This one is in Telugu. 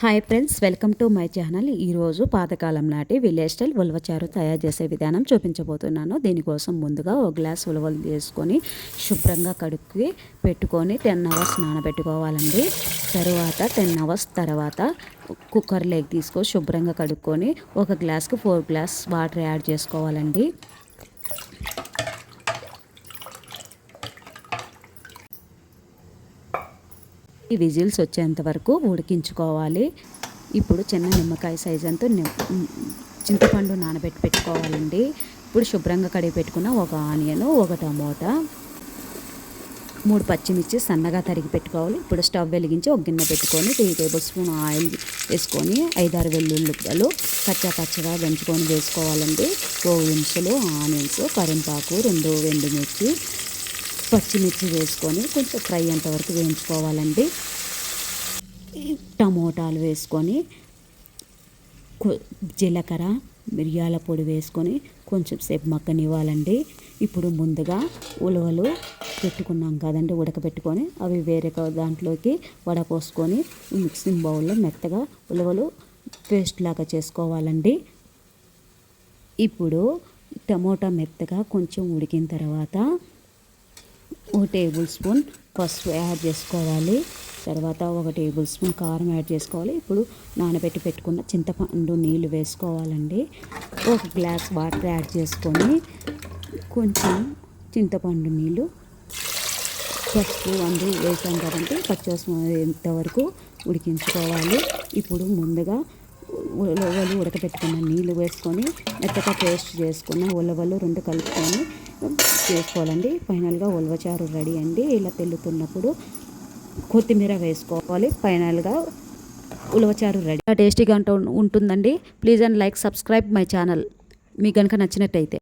Hi friends welcome to my channel. ఈరోజు పాతకాలం నాటి విలేజ్ స్టైల్ ఉలవచారు తయారు చేసే విధానం చూపించబోతున్నాను. దీనికోసం ముందుగా ఒక గ్లాస్ ఉలవలు తీసుకొని శుభ్రంగా కడుక్కి పెట్టుకొని టెన్ అవర్స్ నానబెట్టుకోవాలండి. తరువాత టెన్ అవర్స్ తర్వాత కుక్కర్లోకి తీసుకొని శుభ్రంగా కడుక్కొని ఒక గ్లాస్కి ఫోర్ గ్లాస్ వాటర్ యాడ్ చేసుకోవాలండి. ఈ విజిల్స్ వచ్చేంత వరకు ఉడికించుకోవాలి. ఇప్పుడు చిన్న నిమ్మకాయ సైజ్ అంతా చింతపండు నానబెట్టి పెట్టుకోవాలండి. ఇప్పుడు శుభ్రంగా కడిగి పెట్టుకున్న ఒక ఆనియన్ ఒక టమోటా మూడు పచ్చిమిర్చి సన్నగా తరిగి పెట్టుకోవాలి. ఇప్పుడు స్టవ్ వెలిగించి ఒక గిన్నె పెట్టుకొని త్రీ టేబుల్ స్పూన్ ఆయిల్ వేసుకొని ఐదారు వెల్లుల్లిపాయలు కచ్చా పచ్చగా దంచుకొని వేసుకోవాలండి. గోవింసులు ఆనియన్స్ కరింపాకు రెండు ఎండుమిర్చి పచ్చిమిర్చి వేసుకొని కొంచెం ఫ్రై అంతవరకు వేయించుకోవాలండి. టమోటాలు వేసుకొని జీలకర్ర మిరియాల పొడి వేసుకొని కొంచెం సేపు మక్కనివ్వాలండి ఇప్పుడు ముందుగా ఉలవలు పెట్టుకున్నాం కదండి ఉడకబెట్టుకొని అవి వేరే దాంట్లోకి దాంట్లోకి వడపోసుకొని మిక్సింగ్ బౌల్లో మెత్తగా ఉలవలు పేస్ట్ లాగా చేసుకోవాలండి. ఇప్పుడు టమోటా మెత్తగా కొంచెం ఉడికిన తర్వాత ఒక టేబుల్ స్పూన్ పసుపు యాడ్ చేసుకోవాలి. తర్వాత ఒక టేబుల్ స్పూన్ కారం యాడ్ చేసుకోవాలి. ఇప్పుడు నానబెట్టి పెట్టుకున్న చింతపండు నీళ్ళు వేసుకోవాలండి. ఒక గ్లాస్ వాటర్ యాడ్ చేసుకొని కొంచెం చింతపండు నీళ్ళు పసుపు అందు వేసాం కదండి. పచ్చివాసన ఎంతవరకు ఉడికించుకోవాలి. ఇప్పుడు ముందుగా ఉలవలు ఉడకబెట్టుకున్న నీళ్ళు వేసుకొని మెత్తగా పేస్ట్ చేసుకున్న ఉలవలు రెండు కలుపుకొని చేసుకోవాలండి. ఫైనల్గా ఉలవచారు రెడీ అండి. ఇలా పెళ్ళుతున్నప్పుడు కొత్తిమీర వేసుకోవాలి. ఫైనల్గా ఉలవచారు రెడీ. టేస్టీగా ఉంటుందండి. Please and like subscribe my channel. మీకు కనుక నచ్చినట్టయితే.